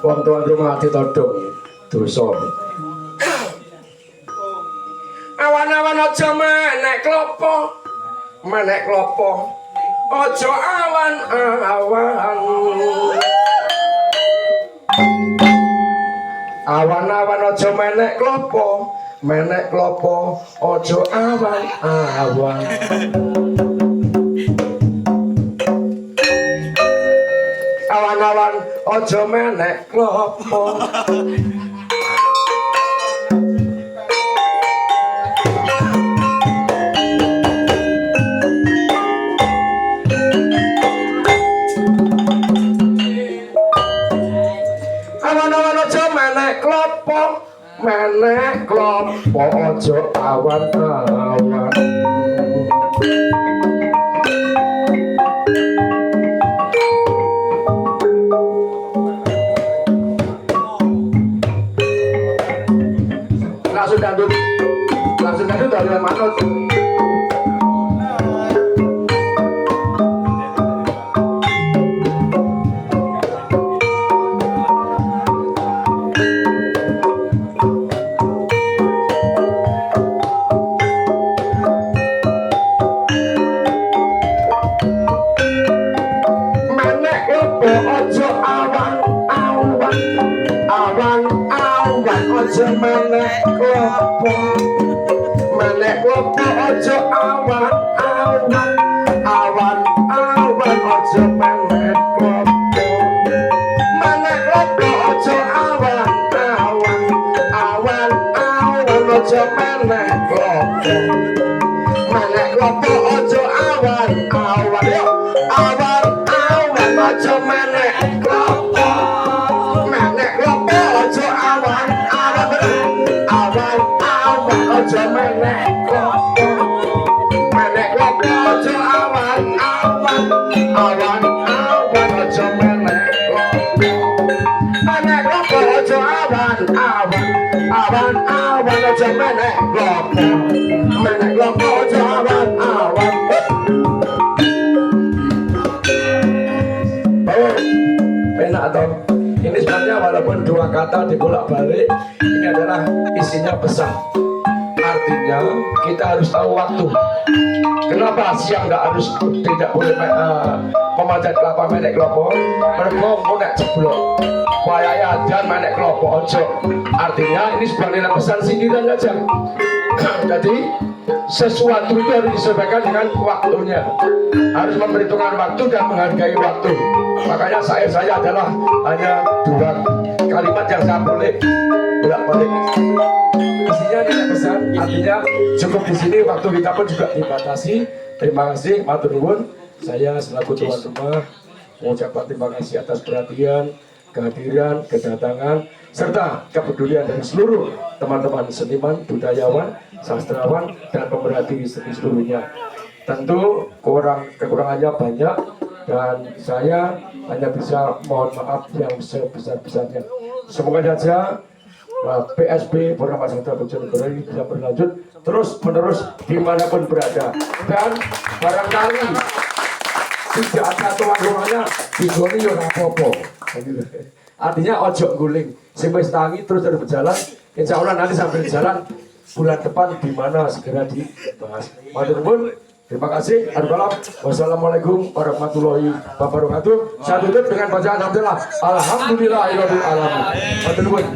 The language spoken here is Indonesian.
wong tuan rumah ditodong dosa. Awan-awan aja menek klopo. Menek klopo. Aja awan-awan. Awan-awan aja menek klopo. Menek klopo. Aja awan-awan aja menek klopo menek klopo aja awan-awan langsung gandum langsung gandum dari lewat manut Oh, awan. aja manek kopo manek kopo aja awan awan awan awan aja manek kopo manek kopo aja awan awan awan awan ojo menek lepo menek lepo ojo awan awan Oh, enak toh. Ini sebenarnya walaupun dua kata dibolak balik, ini adalah isinya pesan. Artinya kita harus tahu waktu. Kenapa siang nggak harus tidak boleh uh, memanjat kelapa menek kelopo? Mereka mau nek ceblok. Wayaya dan menek kelopo ojo. Artinya ini sebuah nilai pesan sindiran saja. Jadi sesuatu itu harus disesuaikan dengan waktunya harus memperhitungkan waktu dan menghargai waktu makanya saya saya adalah hanya dua cukup di sini waktu kita pun juga dibatasi terima kasih matur nuwun saya selaku tuan rumah mengucapkan terima kasih atas perhatian kehadiran, kedatangan, serta kepedulian dari seluruh teman-teman seniman, budayawan, sastrawan, dan pemerhati seni seluruhnya. Tentu kurang kekurangannya banyak dan saya hanya bisa mohon maaf yang sebesar-besarnya. Semoga saja PSB Purnama Sakti Bojonegoro ini bisa berlanjut terus menerus di mana pun berada dan barangkali tidak ada tuan rumahnya di ora apa-apa artinya ojo guling sing wis tangi terus terus berjalan insya Allah nanti sambil jalan bulan depan di mana segera dibahas matur nuwun Terima kasih. Wassalamualaikum warahmatullahi wabarakatuh. Saya tutup dengan bacaan alhamdulillah. Alhamdulillah. Matur nuwun.